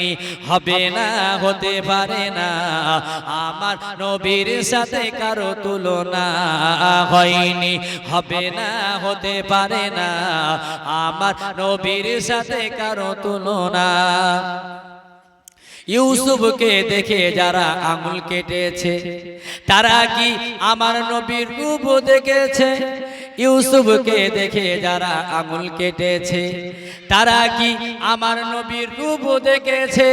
হয়নি হবে না, হতে পারে না। আমার নবীর সাথে কারও তুলনা হয়নি, হবে না, হতে পারে না। আমার নবীর সাথে কারও তুলনা। ইউসুফকে দেখে যারা আঙুল কেটেছে, তারা কি আমার নবীর রূপ দেখেছে? ইউসুফকে দেখে যারা আঙুল কেটেছে তারা কি আমার নবীর রূপ দেখেছে?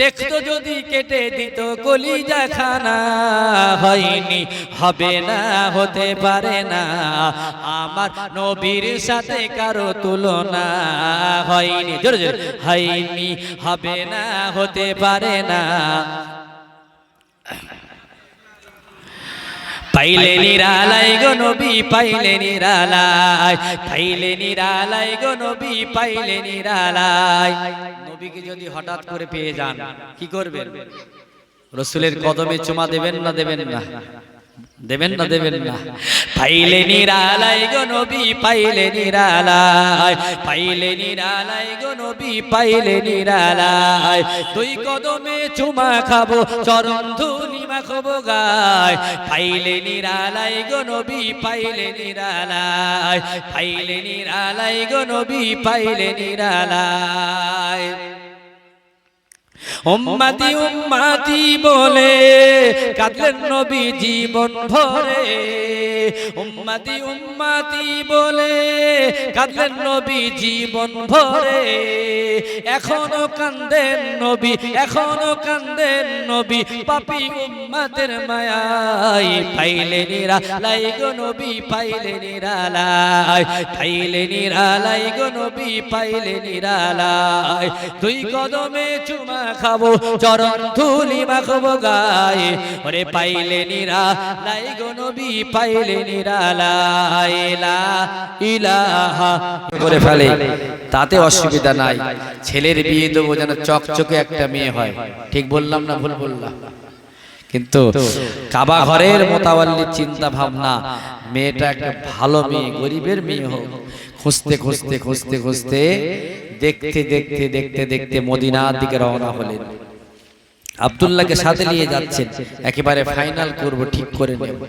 দেখতো যদি কেটে দিত কলিজা খানা হয়নি হবে না হতে পারে না আমার নবীর সাথে কারও তুলনা হয়নি। জোরে জোরে হয়নি হবে না হতে পারে না। পাইলে নিরালাই গো নবী পাইলে নিরালাই পাইলে নিরালাই গো নবী পাইলে নিরালাই নবীকে যদি হঠাৎ করে পেয়ে যান কি করবেন? রসুলের কদমে চুমা দেবেন না দেবেন না? দেবেন না দেবেন না পাইলে নিরালাই গো নবী পাইলে নিরালাই পাইলে নিরালাই গো নবী পাইলে নিরালাই দুই কদমে চুমা খাব চরণ ধুলি মাখবো গায়। পাইলে নিরালাই গো নবী পাইলে নিরালাই পাইলে নিরালাই গো নবী পাইলে নিরালাই উম্মাতি উম্মাতি বলে কাঁদলেন নবী জীবন ভরে। উম্মাতি উম্মাতি বলে কাঁদলেন নবী জীবন ভরে। এখনও কান্দেন নবী এখনও কান্দেন নবী। পাপি উম্মাতের মায়াই পাইলে নিরালাই গো নবী পাইলে নিরালাই পাইলে নিরালাই গো নবী পাইলে নিরালাই দুই কদমে চুমা খাব চরণ ধুলি মাখবো গায়ে। ওরে পাইলে নিরা লাই গো নবী, পাইলে নিরালাই লা ইলাহা করে ফেলে। তাতে অসুবিধা নাই। ছেলের বিয়ে দেবো যেন চকচকে একটা মেয়ে হয়। ঠিক বললাম না ভুল বললাম? কিন্তু কাবা ঘরের মোতাবাল্লির চিন্তা ভাবনা, মেয়েটা একটা ভালো মেয়ে, গরিবের মেয়ে হোক। খুঁজতে খুঁজতে খুঁজতে খুঁজতে দেখতে দেখতে দেখতে দেখতে মদিনার দিকে রওনা হলেন। আবদুল্লাহকে সাথে নিয়ে যাচ্ছেন। একেবারে ফাইনাল করব ঠিক করে নেব।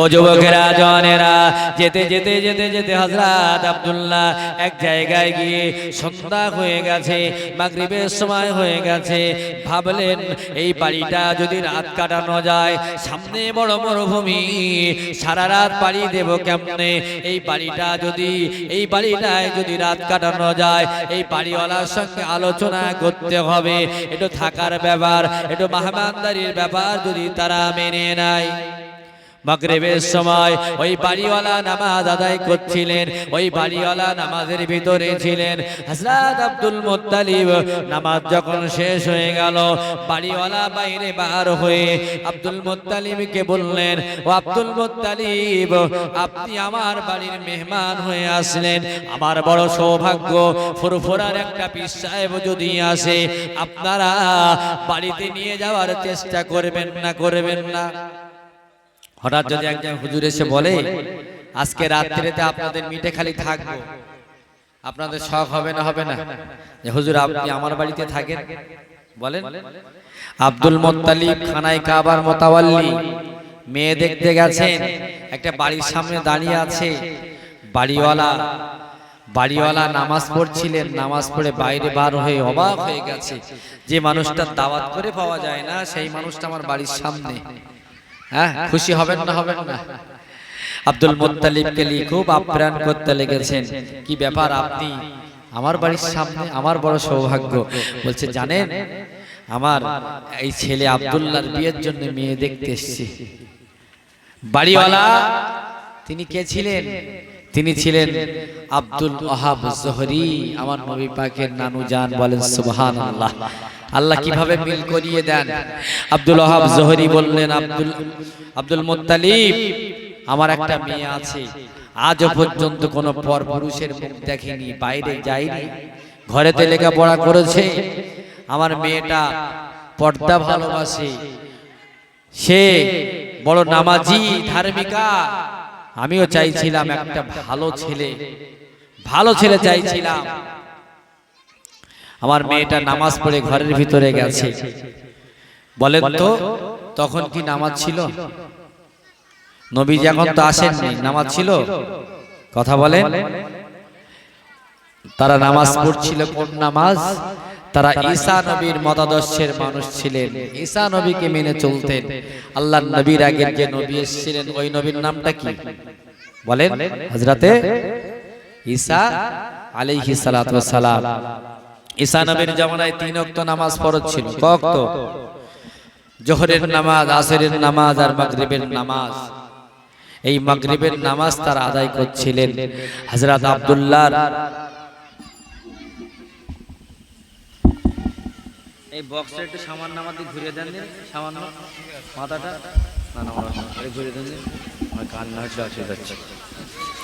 ও যুবকেরা জনেরা যেতে যেতে যেতে যেতে হজরত আব্দুল্লাহ এক জায়গায় গিয়ে সন্ধ্যা হয়ে গেছে, মাগরিবের সময় হয়ে গেছে। ভাবলেন, এই বাড়িটা যদি রাত কাটানো যায়, সামনে বড় মরুভূমি, সারা রাত বাড়ি দেব কেমনে? এই বাড়িটা যদি, এই বাড়িটায় যদি রাত কাটানো যায়, এই বাড়িওয়ালার সঙ্গে আলোচনা করতে হবে। একটু থাকার ব্যাপার, একটু মেহমানদারির ব্যাপার যদি তারা মেনে নেয়। মাগরেবের সময় ওই বাড়িওয়ালা নামাজ আদায় করছিলেন ওই বাড়িওয়ালা নামাজের ভিতরে ছিলেন। হযরত আব্দুল মুত্তালিব নামাজ যখন শেষ হয়ে গেল বাড়িওয়ালা বাইরে বার হয়ে আব্দুল মুত্তালিবকে বললেন ও আব্দুল মুত্তালিব আপনি আমার বাড়ির মেহমান হয়ে আসলেন। আমার বড় সৌভাগ্য ফুরফুরার একটা পীর সাহেব যদি আসে আপনারা বাড়িতে নিয়ে যাওয়ার চেষ্টা করবেন না করবেন না। হঠাৎ যদি একজন হুজুর এসে বলে আজকে রাত্রিতে আপনাদের মিটে খালি থাকব। আপনাদের শখ হবে না হবে না। যে হুজুর আপনি আমার বাড়িতে থাকেন? বলেন। আব্দুল মোত্তালিব খানায় কাবার মোতাওয়াল্লি। মেয়ে দেখতে গেছেন একটা বাড়ির সামনে দাঁড়িয়ে আছে। বাড়িওয়ালা বাড়িওয়ালা নামাজ পড়ছিলেন নামাজ পড়ে বাইরে বার হয়ে অবাক হয়ে গেছে। যে মানুষটার দাওয়াত করে পাওয়া যায় না সেই মানুষটা আমার বাড়ির সামনে। হ্যাঁ খুশি হবেন না হবেন না? আব্দুল মোত্তালিবকে নিয়ে খুব আপ্যায়ন করতে লেগেছেন। কি ব্যাপার আপনি? আমার বাড়ির সামনে আমার বড় সৌভাগ্য। বলছে, জানেন, আমার এই ছেলে আব্দুল্লাহর বিয়ের জন্য মেয়ে দেখতে এসেছি। বাড়িওয়ালা, তিনি কে ছিলেন? তিনি ছিলেন আব্দুল ওহাব জহরি, আমার নবী পাকের নানু জান বলেন সুবহান আল্লাহ আল্লাহ কীভাবে মিল করিয়ে দেন? আব্দুল ওহাব জহরি বললেন আব্দুল আব্দুল মুত্তালিব আমার একটা মেয়ে আছে। আজও পর্যন্ত কোনো পর পুরুষের মুখ দেখেনি বাইরে যায়নি। ঘরেতে লেখাপড়া করেছে। আমার মেয়েটা পর্দা ভালোবাসে। সে বড় নামাজি ধার্মিকা। আমিও চাইছিলাম একটা ভালো ছেলে। ভালো ছেলে চাইছিলাম। আমার মেয়েটা নামাজ পড়ে ঘরের ভিতরে গেছে। বলেন তো তখন কি নামাজ ছিল? নবী যখন তো আসেননি নামাজ ছিল? কথা বলেন। তারা নামাজ পড়ছিল কোন নামাজ? তারা ঈসা নবীর মতাদর্শের মানুষ ছিলেন। ঈসা নবীকে মেনে চলতেন। আল্লাহ নবীর আগের যে নবী এসেছিলেন ওই নবীর নামটা কি? বলেন। হজরতে ঈসা আলাইহি সালাতু সালাম। ঈসা নবীর জামানায় তিন ওয়াক্ত নামাজ ফরজ ছিল। কত জোহরের নামাজ আসরের নামাজ আর মাগরিবের নামাজ। এই মাগরিবের নামাজ তার আদায় করছিলেন হযরত আব্দুল্লাহ এই বক্সটা একটু সামান্য আমাদের ঘুরিয়ে দেন সামান্য মাথাটা? না না ঘুরিয়ে দেন আমার কান্না হচ্ছে অসুবিধা হচ্ছে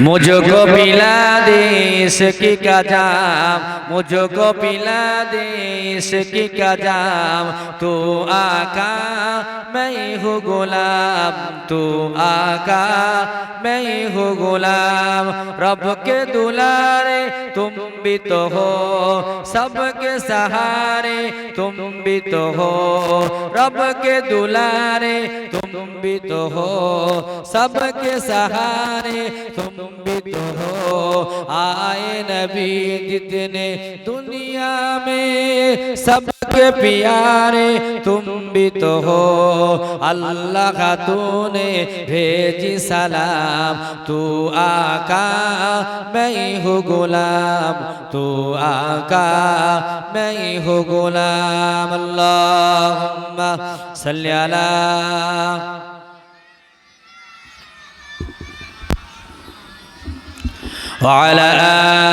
मुझको पिला दे इसकी का जाम मुझको पिला दे इसकी का जाम तू आका मैं हूँ गुलाम तू आका मैं हूँ गुलाम रब के दुलारे तुम भी तो हो सबके सहारे तुम भी तो हो रब के दुलारे तुम भी तो हो सबके सहारे तुम भी तो हो आए नबी जितने दुनिया में सबके प्यारे तुम भी तो हो अल्लाह का तूने भेजी सलाम तू आका मैं हूँ गुलाम तू आका میں ہو غلام اللہم صلی اللہ وعلى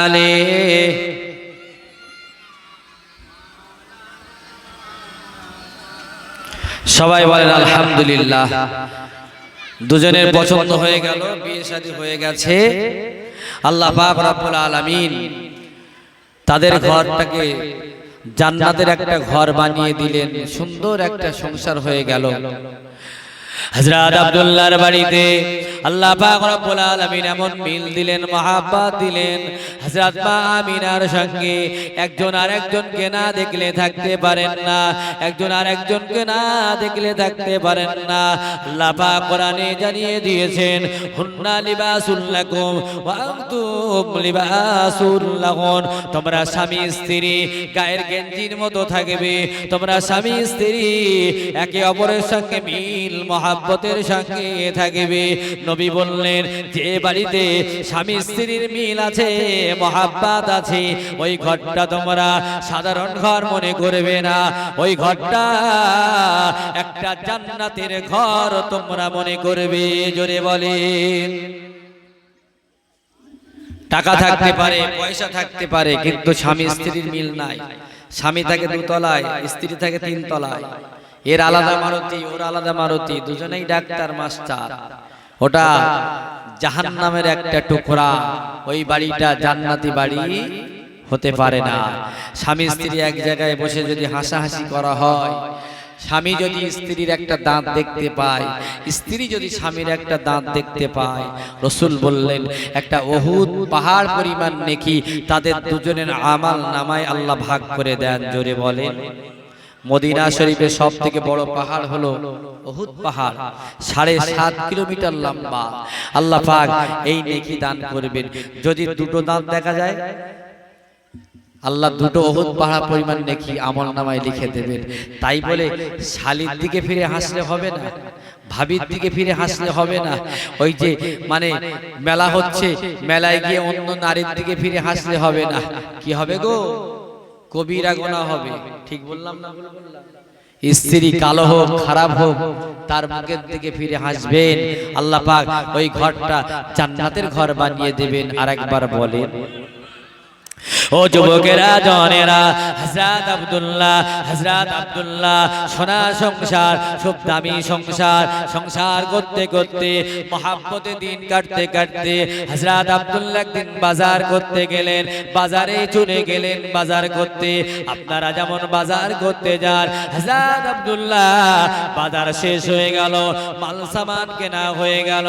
آله সবাই বলেন আলহামদুলিল্লাহ। দুজনের পছন্দ হয়ে গেল, বিয়ে শাদী হয়ে গেছে। আল্লাহ পাক রব্বুল আলামিন তাদের ঘরটাকে জান্নাতের একটা ঘর বানিয়ে দিলেন সুন্দর একটা সংসার হয়ে গেল। হযরত আব্দুল্লাহর বাড়িতে আল্লাহ পাক রব্বুল আলামিন এমন মিল দিলেন, মহাব্বত দিলেন, হযরত মা আমিনার সঙ্গে। একজন আর একজনকে না দেখলে থাকতে পারেন না, একজন আর একজনকে না দেখলে থাকতে পারেন না। আল্লাহ পাক কোরআনে জানিয়ে দিয়েছেন, হুন্না লিবাসুল লাকুম ওয়া আনতুম লিবাসুল লাহুন। তোমরা স্বামী, স্ত্রী, গায়ের গেঞ্জির মতো থাকবে। তোমরা স্বামী, স্ত্রী, একে অপরের সঙ্গে মিল, মহাব্বতের সঙ্গে থাকবে। নবী বললেন, যে বাড়িতে স্বামী স্ত্রীর মিল আছে, মহাব্বাত আছে, ওই ঘরটা তোমরা সাধারণ ঘর মনে করবে না। ওই ঘরটা একটা জান্নাতের ঘর তোমরা মনে করবে। জোরে বলেন। টাকা থাকতে পারে, পয়সা থাকতে পারে, কিন্তু স্বামী স্ত্রীর মিল নাই। স্বামী থাকে দুতলায়, স্ত্রী থাকে তিন তলায় এর আলাদা মারুতি, ওর আলাদা মারুতি, দুজনেই ডাক্তার, মাস্টার। ওটা জাহান নামের একটা টুকরা। ওই বাড়িটা জান্নাতি বাড়ি হতে পারে না। স্বামী স্ত্রী এক জায়গায় বসে যদি হাসাহাসি করা হয় স্বামী যদি স্ত্রীর একটা দাঁত দেখতে পায় স্ত্রী যদি স্বামীর একটা দাঁত দেখতে পায় রসুল বললেন একটা অহুদ পাহাড় পরিমাণ নেকি তাদের দুজনের আমাল নামায় আল্লাহ ভাগ করে দেন জোরে বলেন। মদিনা শরীফের সব থেকে বড় পাহাড় হলো অহুদ পাহাড় সাড়ে সাত কিলোমিটার লম্বা। আল্লাহ পাক এই নেকি দান করবেন। যদি দুটো দাঁত দেখা যায় আল্লাহ দুটো অহুদ পাহাড় পরিমাণ নেকি আমল নামায় লিখে দেবেন। তাই বলে শালির দিকে ফিরে হাসলে হবে না। ভাবির দিকে ফিরে হাসলে হবে না। ওই যে মানে মেলা হচ্ছে মেলায় গিয়ে অন্য নারীর দিকে ফিরে হাসলে হবে না। কি হবে গো? কবিরা গোনা হবে। ঠিক বললাম না? স্ত্রী কালো হোক খারাপ হোক তার মুখের দিকে ফিরে হাসবেন আল্লাহ পাক ওই ঘরটা জান্নাতের ঘর বানিয়ে দেবেন। আর একবার বলেন ও যুবকেরা, জনেরা হজরত আব্দুল্লাহ হজরত আব্দুল্লাহ, সোনা সংসার, খুব দামি সংসার সংসার করতে করতে, মহাব্বতে দিন কাটতে কাটতে হজরত আব্দুল্লাহ একদিন বাজার করতে গেলেন, বাজারে চলে গেলেন বাজার করতে। আপনারা যেমন বাজার করতে যান হজরত আব্দুল্লাহ, বাজার শেষ হয়ে গেল, মাল সামান কেনা হয়ে গেল।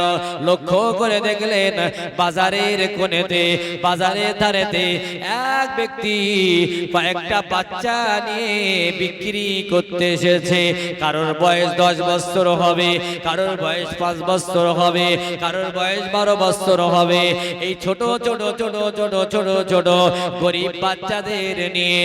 লক্ষ্য করে দেখলেন বাজারের কোণেতে, বাজারের ধারেতে এক ব্যক্তি কয়েকটা বাচ্চা নিয়ে বিক্রি করতে এসেছে, কারোর বয়স দশ বছর হবে, কারোর বয়স পাঁচ বছর হবে, কারোর বয়স বারো বছর হবে। এই ছোট ছোট ছোট ছোট ছোট ছোট গরিব বাচ্চাদের নিয়ে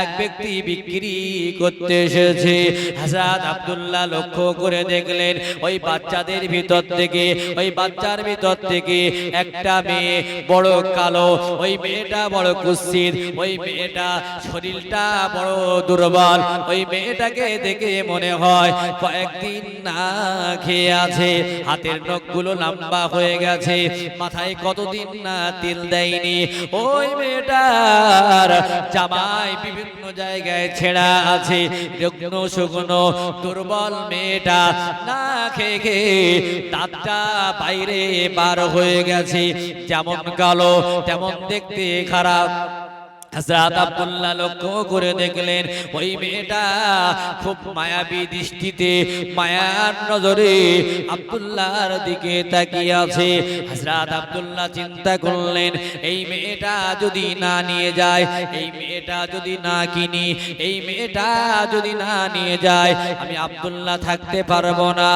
এক ব্যক্তি বিক্রি করতে এসেছে। হাসাদ আব্দুল্লাহ লক্ষ্য করে দেখলেন, ওই বাচ্চাদের ভিতর থেকে, ওই বাচ্চার ভিতর থেকে একটা মেয়ে, বড় কালো, ওই মেয়েটা বড় কুৎসিত ওই মেয়েটা শরীরটা বড় দুর্বল। ওই মেয়েটাকে দেখে মনে হয় কয়েকদিন না খেয়ে আছে। হাতের নখগুলো লম্বা হয়ে গেছে। মাথায় কতদিন না তেল দেয়নি। ওই মেয়েটার জামাই বিভিন্ন জায়গায় ছেঁড়া আছে। রুগ্ন শুকনো দুর্বল মেয়েটা না খেয়ে খেয়ে দাঁতটা বাইরে বার হয়ে গেছে। যেমন কালো, তেমন দেখতে খারাপ। up. up. হযরত আব্দুল্লাহ লক্ষ্য করে দেখলেন, ওই মেয়েটা খুব মায়াবী দৃষ্টিতে, মায়ার নজরে আব্দুল্লাহর দিকে তাকিয়ে আছে। আব্দুল্লাহ চিন্তা করলেন, এই মেয়েটা যদি না নিয়ে যায়, এই মেয়েটা যদি না কিনি, এই মেয়েটা যদি না নিয়ে যায়, আমি আব্দুল্লাহ থাকতে পারব না।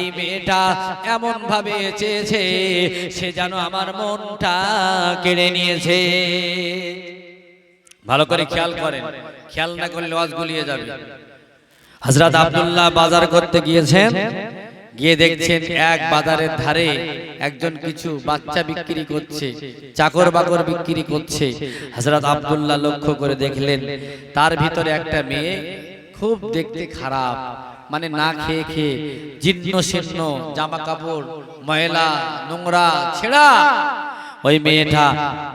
এই মেয়েটা এমন ভাবে চেয়েছে, সে যেন আমার মনটা কেড়ে নিয়েছে। ভালো করে খেয়াল করেন। খেয়াল না করলে ওয়াজ গুলিয়ে যাবে। হযরত আব্দুল্লাহ বাজার করতে গিয়েছেন। গিয়ে দেখছেন এক বাজারের ধারে একজন কিছু বাচ্চা বিক্রি করছে। চাকর বাকর বিক্রি করছে। হযরত আব্দুল্লাহ লক্ষ্য করে দেখলেন তার ভিতরে একটা মেয়ে খুব দেখতে খারাপ মানে না খেয়ে খেয়ে জীর্ণ শীর্ণ জামা কাপড় ময়লা নোংরা ছেঁড়া ওই মেয়েটা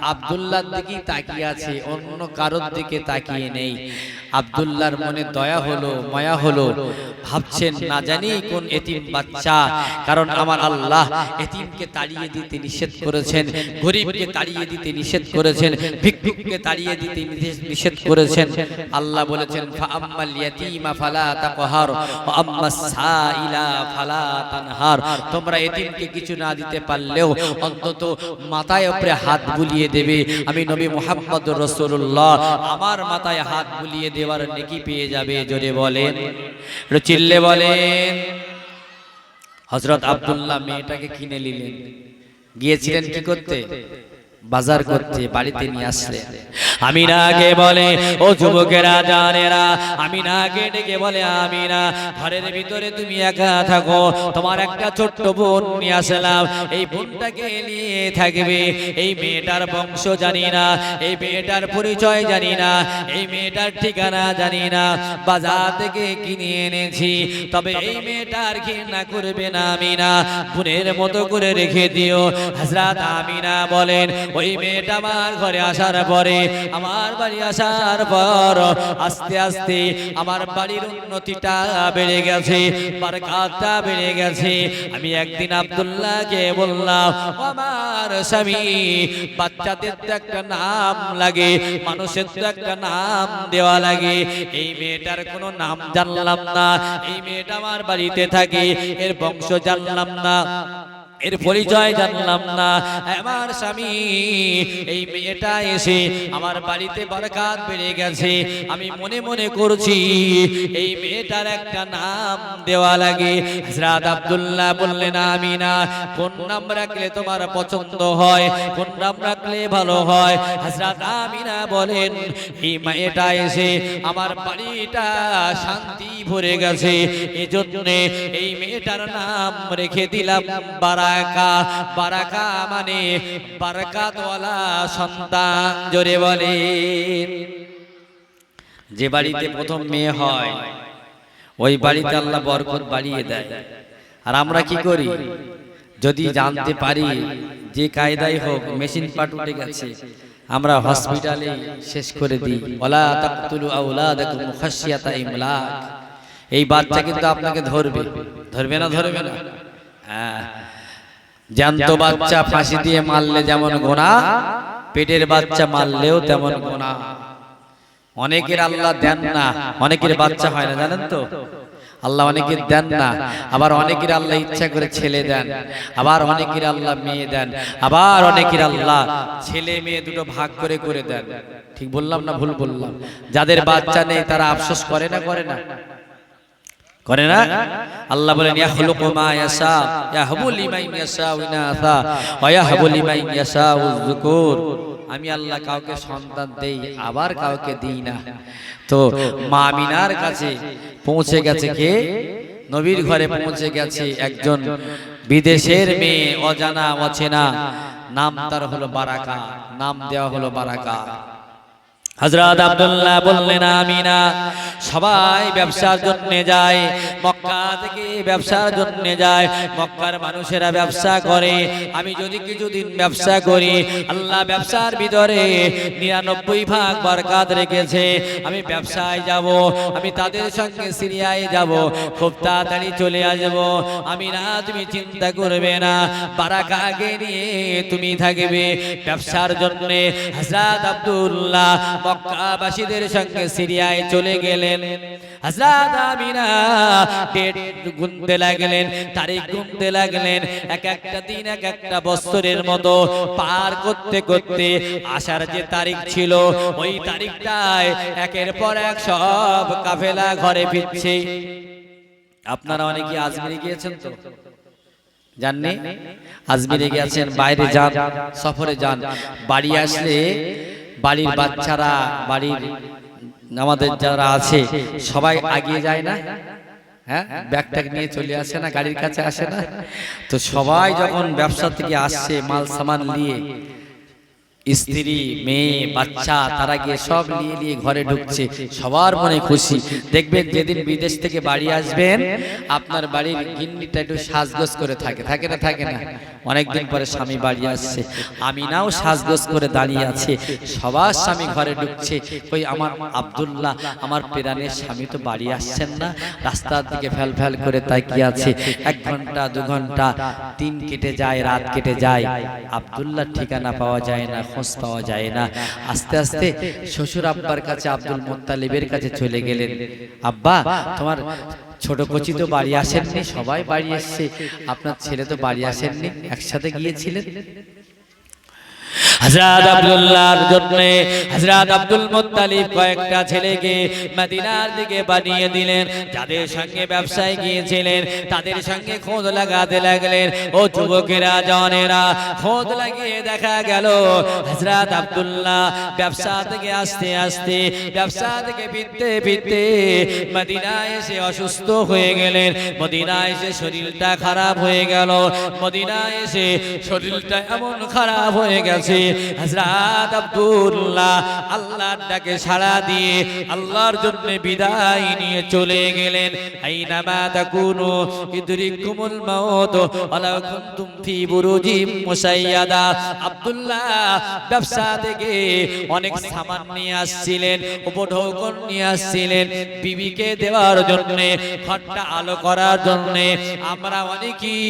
আব্দুল্লাহর দিকেই তাকিয়ে আছে অন্য কারোর দিকে তাকিয়ে নেই। আব্দুল্লাহর মনে দয়া হলো মায়া হলো ভাবছেন না জানি কোন এতিম বাচ্চা কারণ আমার আল্লাহ এতিমকে তাড়িয়ে দিতে নিষেধ করেছেন গরিবকে তাড়িয়ে দিতে নিষেধ করেছেন ভিক্ষুককে তাড়িয়ে দিতে নিষেধ- করেছেন। আল্লাহ বলেছেন ফাআম্মাল ইয়াতীমা ফালা তাকহার ওয়া আম্মাস সাইলা ফালা তানহার। তোমরা এতিমকে কিছু না দিতে পারলেও অন্তত মাথায় উপরে হাত বুলিয়ে দেবে। আমি নবী মোহাম্মদ রসুল্লাহ আমার মাথায় হাত বুলিয়ে দেওয়ার নেকি পেয়ে যাবে, জোরে বলেন। চিল্লে বলেন। হজরত আবদুল্লাহ মেয়েটাকে কিনে নিলেন। গিয়েছিলেন কি করতে? বাজার করতে বাড়িতে নিয়ে আসলেন আমি না কে বলে ও যুবকেরা জানেরা। আমি না কে ডেকে বলে আমি না ঘরের ভিতরে তুমি একা থাকো। তোমার একটা ছোট্ট বোন নিয়ে আসলাম। এই বোনটাকে নিয়ে থাকবে? এই মেয়েটার বংশ জানি না। এই মেয়েটার পরিচয় জানি না। এই মেয়েটার ঠিকানা জানি না। বাজার থেকে কিনে এনেছি। তবে এই মেয়েটার ঘৃণা করবে না আমি না বোনের মতো করে রেখে দিও। হাজরাত আমিনা বলেন ওই মেয়েটা আমার ঘরে আসার পরে, আমার বাড়ি আসার পর আস্তে আস্তে আমার বাড়ির উন্নতিটা বেড়ে গেছে, বারকাতটা বেড়ে গেছে। আমি একদিন আব্দুল্লাহকে বললাম আমার স্বামী, বাচ্চাদের তো একটা নাম লাগে, মানুষের তো একটা নাম দেওয়া লাগে। এই মেয়েটার কোনো নাম জানলাম না, এই মেয়েটা আমার বাড়িতে থাকে, এর বংশ জানলাম না। এর পরিচয় জানলাম না। আমার স্বামী এই মেয়েটা এসে আমার বাড়িতে বরকাত বেড়ে গেছে। আমি মনে মনে করছি এই মেয়েটার একটা নাম দেওয়া লাগে। হযরত আব্দুল্লাহ বললেন আমি না কোন নাম রাখলে তোমার পছন্দ হয়? কোন নাম রাখলে ভালো হয়? হযরত আমিনা বলেন এই মেয়েটা এসে আমার বাড়িটা শান্তি ভরে গেছে। এজন্য এই মেয়েটার নাম রেখে দিলাম বারাকা বারাকা মানে বারাকাতওয়ালা সন্তান, জোরে বলে যে বাড়িতে প্রথম মেয়ে হয়, ওই বাড়িতে আল্লাহ বরকত বাড়িয়ে দেয়। আর আমরা কি করি? যদি জানতে পারি যে কায়দাই হোক, মেশিন পাট উঠে গেছে, আমরা হসপিটালে শেষ করে দিই। ওলা তাকতুলু আউলাদাকুম খাশিয়াতা ইমলাক। এই বাচ্চা কিন্তু আপনাকে ধরবে। ধরবে না ধরবে না? হ্যাঁ। জ্যান্ত বাচ্চা ফাঁসি দিয়ে মারলে যেমন গোনা পেটের বাচ্চা মারলেও তেমন গোনা অনেকের আল্লাহ দেন না। অনেকের বাচ্চা হয় না জানেন তো? আল্লাহ অনেকের দেন না। আবার অনেকের আল্লাহ ইচ্ছা করে ছেলে দেন। আবার অনেকের আল্লাহ মেয়ে দেন। আবার অনেকের আল্লাহ ছেলে মেয়ে দুটো ভাগ করে করে দেন। ঠিক বললাম না ভুল বললাম? যাদের বাচ্চা নেই তারা আফসোস করে না। করে না। করে না? আল্লাহ বলেন ইয়াখলুকু মা ইয়াশা ইয়াহবু লিমান ইয়াশা ইনাসা ওয়া ইয়াহবু লিমান ইয়াশা যুকুর. আমি আল্লাহ কাউকে সন্তান দেই আবার কাউকে দিই না। তো মা আমিনার কাছে পৌঁছে গেছে কে? নবীর ঘরে পৌঁছে গেছে একজন বিদেশের মেয়ে অজানা অচেনা। নাম তার হলো বারাকা নাম দেওয়া হলো বারাকা। হজরত আব্দুল্লাহ বললেন, আমিনা, সবাই ব্যবসার জন্য যায়, মক্কা থেকে ব্যবসার জন্য যায়, মক্কার মানুষেরা ব্যবসা করে, আমি যদি কিছুদিন ব্যবসা করি, আল্লাহ ব্যবসার ভিতরে নিরানব্বই ভাগ বরকাত রেখেছে, আমি ব্যবসায় যাব, আমি তাদের সঙ্গে সিরিয়ায় যাব, খুব তাড়াতাড়ি চলে আসব আমি না তুমি চিন্তা করবে না, বারাকা আগে নিয়ে তুমি থাকবে, ব্যবসার জন্য হজরত আব্দুল্লাহ মক্কাবাসীদের সঙ্গে সিরিয়ায় চলে গেলেন। হযরত আমিনা ডেট গুনতে লাগলেন, তারিখ গুনতে লাগলেন, এক একটা দিন, এক একটা বছরের মতো পার করতে করতে আসার যে তারিখ ছিল, ওই তারিখটায় একের পর এক সব কাফেলা ঘরে ফিরছে। আপনারা অনেকে আজমিরে গিয়েছেন তো? জাননি? আজমিরে গেছেন বাইরে যান, সফরে যান। বাড়ি আসলে বাড়ির বাচ্চারা বাড়ির আমাদের যারা আছে সবাই আগিয়ে যায় না? হ্যাঁ? ব্যাগ ট্যাগ নিয়ে চলে আসে না? গাড়ির কাছে আসে না? তো সবাই যখন ব্যবসা থেকে আসছে মাল সামান নিয়ে স্ত্রী মেয়ে বাচ্চা তারা গিয়ে সব নিয়ে নিয়ে ঘরে ঢুকছে সবার মনে খুশি। দেখবেন যেদিন বিদেশ থেকে বাড়ি আসবেন আপনার বাড়ির গিন্নিটা একটু সাজগোজ করে থাকে থাকে না? থাকে না। অনেকদিন পরে স্বামী বাড়ি আসছে। আমি নাও সাজগোজ করে দাঁড়িয়ে আছে। সবার স্বামী ঘরে ঢুকছে। ওই আমার আব্দুল্লাহ আমার পেরানের স্বামী তো বাড়ি আসছেন না। রাস্তার দিকে ফেল ফেল করে তাই কি আছে। এক ঘণ্টা দু ঘণ্টা দিন কেটে যায় রাত কেটে যায়। আব্দুল্লাহ ঠিকানা পাওয়া যায় না খোঁজ পাওয়া যায় না। আস্তে আস্তে শ্বশুর আব্বার কাছে আব্দুল মোত্তালিবের কাছে চলে গেলেন। আব্বা তোমার ছোট কচি তো বাড়ি আসেননি সবাই বাড়ি এসছে আপনার ছেলে তো বাড়ি আসেননি একসাথে গিয়েছিলেন। হযরত আব্দুল্লাহর জন্য হযরত আব্দুল মুত্তালিব কয়েকটা ছেলেকে মদিনার দিকে বানিয়ে দিলেন। যাদের সঙ্গে ব্যবসায় গিয়েছিলেন, তাদের সঙ্গে খোঁজ লাগাতে লাগলেন। ও যুবকেরা, জনেরা, খোঁজ লাগিয়ে দেখা গেল, হযরত আব্দুল্লাহ ব্যবসা থেকে আসতে আসতে, ব্যবসা থেকে ফিরতে ফিরতে মদিনায় এসে অসুস্থ হয়ে গেলেন। মদিনায় এসে শরীরটা খারাপ হয়ে গেল। মদিনায় এসে শরীরটা এমন খারাপ হয়ে গেছে হযরত আব্দুল্লাহ আল্লাহর ডাকে সাড়া দিয়ে আল্লাহর জন্য বিদায় নিয়ে চলে গেলেন। কুনতুম ফি মুসাইয়াদা। আব্দুল্লাহ ব্যবসা থেকে অনেক সামান নিয়ে আসছিলেন, উপঢৌকন নিয়ে আসছিলেন, বিবিকে দেওয়ার জন্য, ঘরটা আলো করার জন্য। আমরা অনেকেই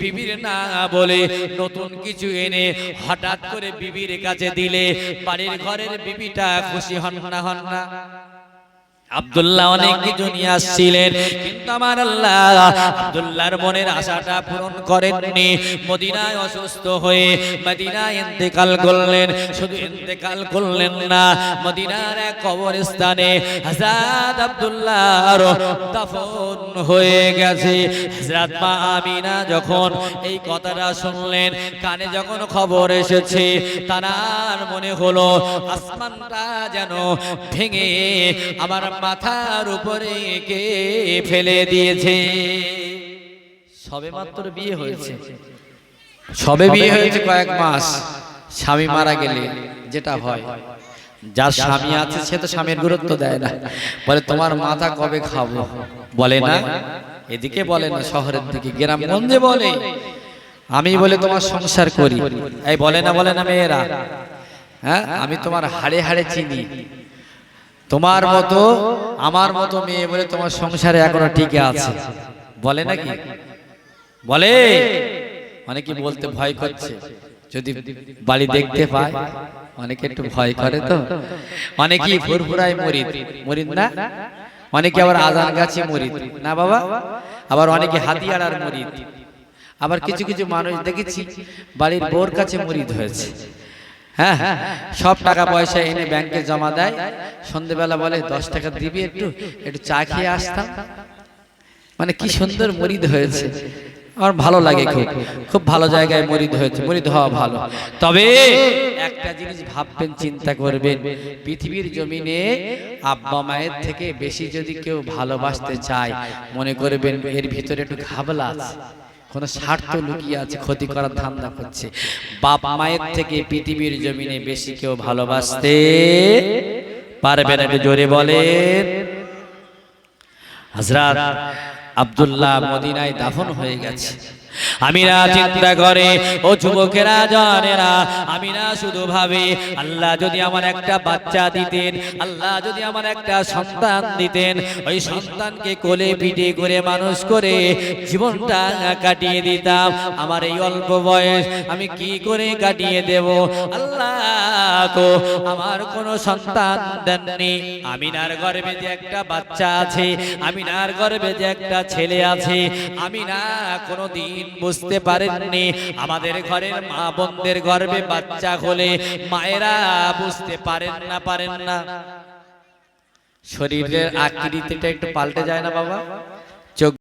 বিবির না বলে নতুন কিছু এনে হঠাৎ করে বিবির কাছে দিলে বাড়ির ঘরের বিবিটা খুশি হন না হন না। আব্দুল্লাহ অনেক কিছু নিয়ে আসছিলেন কিন্তু আমার আল্লাহ আব্দুল্লাহর মনের আশাটা পূরণ করেননি। মদিনায় অসুস্থ হয়ে মদিনায় ইন্তেকাল করলেন শুধু ইন্তেকাল করলেন না মদিনার এক কবরস্থানে হযরত আব্দুল্লাহর দাফন হয়ে গেছে। হযরত মা আমিনা যখন এই কথাটা শুনলেন কানে যখন খবর এসেছে তার মনে হলো আসমানটা যেন ভেঙে আমার মাথার উপরে কে ফেলে দিয়েছে। সবে মাত্র বিয়ে হয়েছে। সবে বিয়ে হয়েছে কয়েক মাস। স্বামী মারা গেলে যেটা হয়। যার স্বামী আছে সে তো স্বামীর গুরুত্ব দেয় না। বলে তোমার মাথা কবে খাব? বলে না এদিকে বলে না শহরের দিকে গ্রামগঞ্জে বলে। আমি বলে তোমার সংসার করি। এই বলে না বলে না মেয়েরা। হ্যাঁ আমি তোমার হাড়ে হাড়ে চিনি। তোমার মতো আমার মতো মেয়ে বলে তোমার সংসারে এখনও টিকে আছে। বলে নাকি? বলে? অনেকে বলতে ভয় করছে। যদি বাড়ি দেখতে পায় অনেকে একটু ভয় করে তো। অনেকেই ফুরফুরায় মরিদ মরিদ না? অনেকে আবার আজান গাছে মরিদ না বাবা? আবার অনেকে হাতিয়াড়ার মরিদ আবার কিছু কিছু মানুষ দেখেছি বাড়ির বোর কাছে মরিদ হয়েছে। হ্যাঁ হ্যাঁ সব টাকা পয়সা এনে ব্যাংকে জমা দেয়। সন্ধেবেলা বলে, দশ টাকা দিবি একটু? একটু চা খেয়ে আসতাম। মানে কি সুন্দর মরিদ হয়েছে। আমার ভালো লাগে খুব। খুব ভালো জায়গায় মরিদ হয়েছে। মরিদ হওয়া ভালো। তবে একটা জিনিস ভাববেন, চিন্তা করবেন। পৃথিবীর জমিনে আব্বা মায়ের থেকে বেশি যদি কেউ ভালোবাসতে চায়, মনে করবেন এর ভিতরে একটু ঘাবলা আছে। কোন স্বার্থ লুকিয়ে আছে ক্ষতি করার ধান্দা করছে। বাপ মায়ের থেকে পৃথিবীর জমিনে বেশি কেউ ভালোবাসতে পারবে না, একটু জোরে বলেন। হাজরাত আব্দুল্লাহ মদিনায় দাফন হয়ে গেছে। আমিরা চিন্তা করে ও যুবকেরা জানেরা আমিরা শুধু ভাবে আল্লাহ যদি আমার একটা বাচ্চা দিতেন আল্লাহ যদি আমার একটা সন্তান দিতেন ওই সন্তানকে কোলে পিঠে করে মানুষ করে জীবনটা কাটিয়ে দিতাম। আমার এই অল্প বয়স আমি কি করে কাটিয়ে দেব? আল্লাহ তো আমার কোনো সন্তান দেননি। আমিনার গর্ভে যে একটা বাচ্চা আছে আমিনার গর্ভে যে একটা ছেলে আছে আমি না কোনো দিন বুঝতে পারেননি। আমাদের ঘরের মা বোনদের গর্বে বাচ্চা হলে মায়েরা বুঝতে পারেন না পারেন না। শরীরের আকৃতিটা একটু পাল্টে যায় না বাবা?